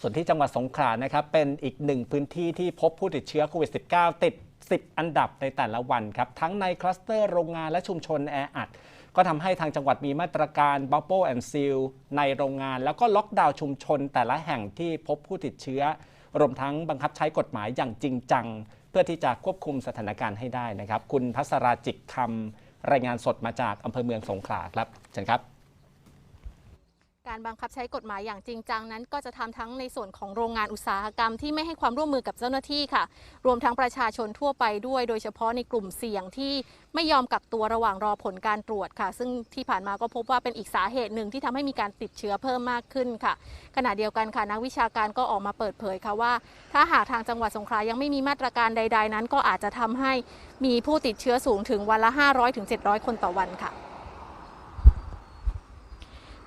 ส่วนที่จังหวัดสงขลานะครับเป็นอีกหนึ่งพื้นที่ที่พบผู้ติดเชื้อโควิด -19 ติด 10 อันดับในแต่ละวันครับทั้งในคลัสเตอร์โรงงานและชุมชนแออัด ก็ทำให้ทางจังหวัดมีมาตรการ Bubble and Seal ในโรงงาน แล้วก็ล็อกดาวน์ชุมชนแต่ละแห่งที่พบผู้ติดเชื้อ รวมทั้งบังคับใช้กฎหมายอย่างจริงจัง เพื่อที่จะควบคุมสถานการณ์ให้ได้นะครับ คุณพัสราจิตคำรายงานสดมาจากอำเภอเมืองสงขลาครับเชิญครับ การบังคับใช้กฎหมายอย่างจริงจังนั้น ก็จะทำทั้งในส่วนของโรงงานอุตสาหกรรมที่ไม่ให้ความร่วมมือกับเจ้าหน้าที่ค่ะ รวมทั้งประชาชนทั่วไปด้วย โดยเฉพาะในกลุ่มเสี่ยงที่ไม่ยอมกักตัวระหว่างรอผลการตรวจค่ะ ซึ่งที่ผ่านมาก็พบว่าเป็นอีกสาเหตุหนึ่งที่ทำให้มีการติดเชื้อเพิ่มมากขึ้นค่ะ ขณะเดียวกันค่ะนักวิชาการก็ออกมาเปิดเผยค่ะว่า ถ้าหากทางจังหวัดสงขลายังไม่มีมาตรการใด ๆ นั้น ก็อาจจะทำให้มีผู้ติดเชื้อสูงถึงวันละ 500-700 คนต่อวันค่ะ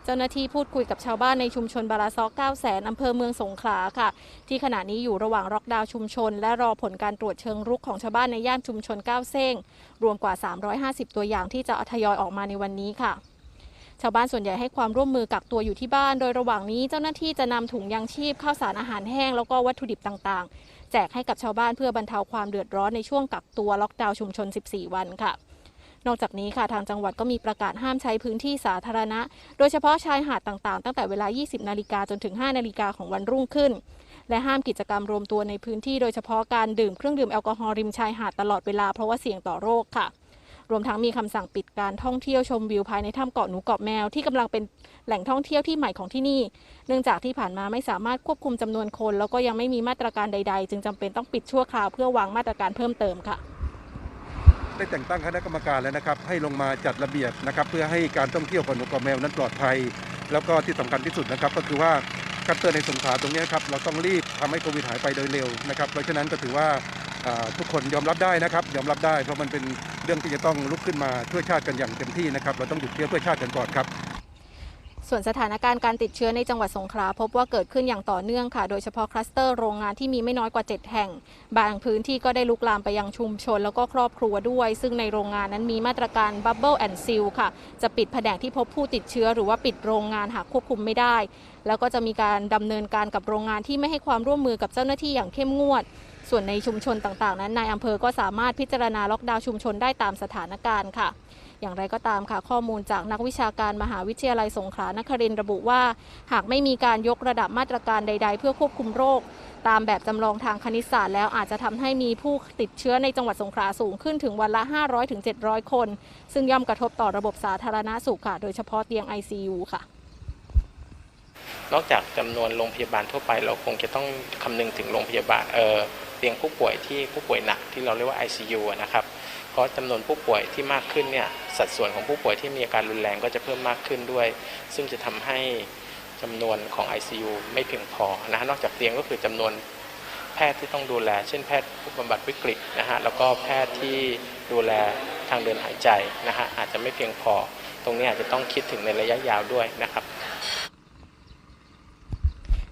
เจ้าหน้าที่พูดคุยกับชาวบ้านในชุมชนบาราซอก9แสนอำเภอเมืองสงขลาค่ะ ที่ขณะนี้อยู่ระหว่างล็อกดาวน์ชุมชน และรอผลการตรวจเชิงรุกของชาวบ้านในย่านชุมชน9เซ้งรวมกว่า 350 ตัวอย่างที่จะทยอยออกมาในวันนี้ค่ะ ชาวบ้านส่วนใหญ่ให้ความร่วมมือกักตัวอยู่ที่บ้าน โดยระหว่างนี้เจ้าหน้าที่จะนำถุงยางชีพข้าวสารอาหารแห้งแล้วก็วัตถุดิบต่างๆ แจกให้กับชาวบ้านเพื่อบรรเทาความเดือดร้อนในช่วงกักตัวล็อกดาวน์ชุมชน 14 วันค่ะ นอกจากนี้ค่ะทางจังหวัดก็มีประกาศห้ามใช้พื้นที่สาธารณะ โดยเฉพาะชายหาดต่างๆ ตั้งแต่เวลา 20 นาฬิกาจนถึง 5 นาฬิกาของวันรุ่งขึ้น และห้ามกิจกรรมรวมตัวในพื้นที่โดยเฉพาะการดื่มเครื่องดื่มแอลกอฮอล์ริมชายหาดตลอดเวลาเพราะว่าเสี่ยงต่อโรคค่ะรวมทั้งมีคำสั่งปิดการท่องเที่ยวชมวิวภายในถ้ำเกาะหนูเกาะแมวที่กำลังเป็นแหล่งท่องเที่ยวที่ใหม่ของที่นี่ เนื่องจากที่ผ่านมาไม่สามารถควบคุมจำนวนคน แล้วก็ยังไม่มีมาตรการใด ๆ จึงจำเป็นต้องปิดชั่วคราวเพื่อวางมาตรการเพิ่มเติมค่ะ ได้แต่งตั้งคณะกรรมการแล้วนะครับ ให้ลงมาจัดระเบียบนะครับ เพื่อให้การท่องเที่ยวของนกกอแมวนั้นปลอดภัย แล้วก็ที่สำคัญที่สุดนะครับ ก็คือว่าคัตเตอร์ในสงขลาตรงนี้ครับเราต้องรีบทำให้โควิดหายไปโดยเร็วนะครับ เพราะฉะนั้นก็ถือว่าทุกคนยอมรับได้นะครับ ยอมรับได้เพราะมันเป็นเรื่องที่จะต้องลุกขึ้นมาช่วยชาติกันอย่างเต็มที่นะครับ เราต้องหยุดเชื้อเพื่อชาติกันก่อนครับ ส่วนสถานการณ์การติดเชื้อในจังหวัดสงขลาพบว่าเกิดขึ้นอย่างต่อเนื่องค่ะ โดยเฉพาะคลัสเตอร์โรงงานที่มีไม่น้อยกว่า 7 แห่ง บางพื้นที่ก็ได้ลุกลามไปยังชุมชน แล้วก็ครอบครัวด้วย ซึ่งในโรงงานนั้นมีมาตรการ Bubble and Seal ค่ะ จะปิดแผนกที่พบผู้ติดเชื้อ หรือว่าปิดโรงงานหากควบคุมไม่ได้ แล้วก็จะมีการดำเนินการกับโรงงานที่ไม่ให้ความร่วมมือกับเจ้าหน้าที่อย่างเข้มงวด ส่วนในชุมชนต่างๆ นั้นนายอำเภอก็สามารถพิจารณาล็อกดาวน์ชุมชนได้ตามสถานการณ์ค่ะ อย่างไรก็ตามค่ะ ข้อมูลจากนักวิชาการมหาวิทยาลัยสงขลานครินทร์ระบุว่า หากไม่มีการยกระดับมาตรการใด ๆ เพื่อควบคุมโรค ตามแบบจำลองทางคณิตศาสตร์แล้วอาจจะทำให้มีผู้ติดเชื้อในจังหวัดสงขลาสูงขึ้นถึงวันละ 500-700 คน ซึ่งย่อมกระทบต่อระบบสาธารณาสุขค่ะ โดยเฉพาะเตียง ICU ค่ะนอกจากจำนวนโรงพยาบาลทั่วไป เราคงจะต้องคำนึงถึงโรงพยาบาลเออเตียงผู้ป่วยที่ผู้ป่วยหนักที่เราเรียกว่า ICU นะครับ เพราะจำนวนผู้ป่วยที่มากขึ้นเนี่ยสัดส่วนของผู้ป่วยที่มีอาการรุนแรงก็จะเพิ่มมากขึ้นด้วย ซึ่งจะทำให้จำนวนของ ICU ไม่เพียงพอนะฮะนอกจากเตียงก็คือจำนวนแพทย์ที่ต้องดูแล เช่นแพทย์ผู้บำบัดวิกฤตนะฮะแล้วก็แพทย์ที่ดูแลทางเดินหายใจนะฮะอาจจะไม่เพียงพอ ตรงนี้อาจจะต้องคิดถึงในระยะยาวด้วยนะครับ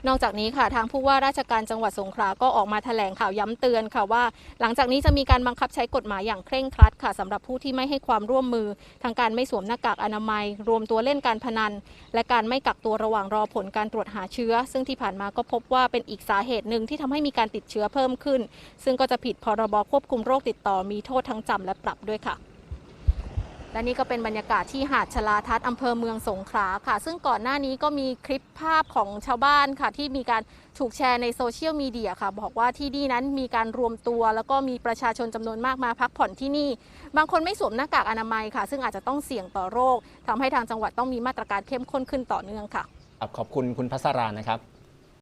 นอกจากนี้ค่ะทางผู้ว่าราชการจังหวัดสงขลาก็ออกมาแถลงข่าวย้ำเตือนค่ะว่า หลังจากนี้จะมีการบังคับใช้กฎหมายอย่างเคร่งครัดค่ะสำหรับผู้ที่ไม่ให้ความร่วมมือ ทางการไม่สวมหน้ากากอนามัย รวมตัวเล่นการพนัน และการไม่กักตัวระหว่างรอผลการตรวจหาเชื้อ ซึ่งที่ผ่านมาก็พบว่าเป็นอีกสาเหตุหนึ่งที่ทำให้มีการติดเชื้อเพิ่มขึ้น ซึ่งก็จะผิดพรบควบคุมโรคติดต่อมีโทษทั้งจำและปรับด้วยค่ะ และนี่ก็เป็นบรรยากาศที่หาดชลาทัศน์อำเภอเมืองสงขลาค่ะ ซึ่งก่อนหน้านี้ก็มีคลิปภาพของชาวบ้านค่ะ ที่มีการถูกแชร์ในโซเชียลมีเดียค่ะ บอกว่าที่นี่นั้นมีการรวมตัว แล้วก็มีประชาชนจำนวนมากมาพักผ่อนที่นี่ บางคนไม่สวมหน้ากากอนามัยค่ะ ซึ่งอาจจะต้องเสี่ยงต่อโรคทำให้ทางจังหวัดต้องมีมาตรการเข้มข้นขึ้นต่อเนื่องค่ะขอบคุณคุณพัสรานะครับ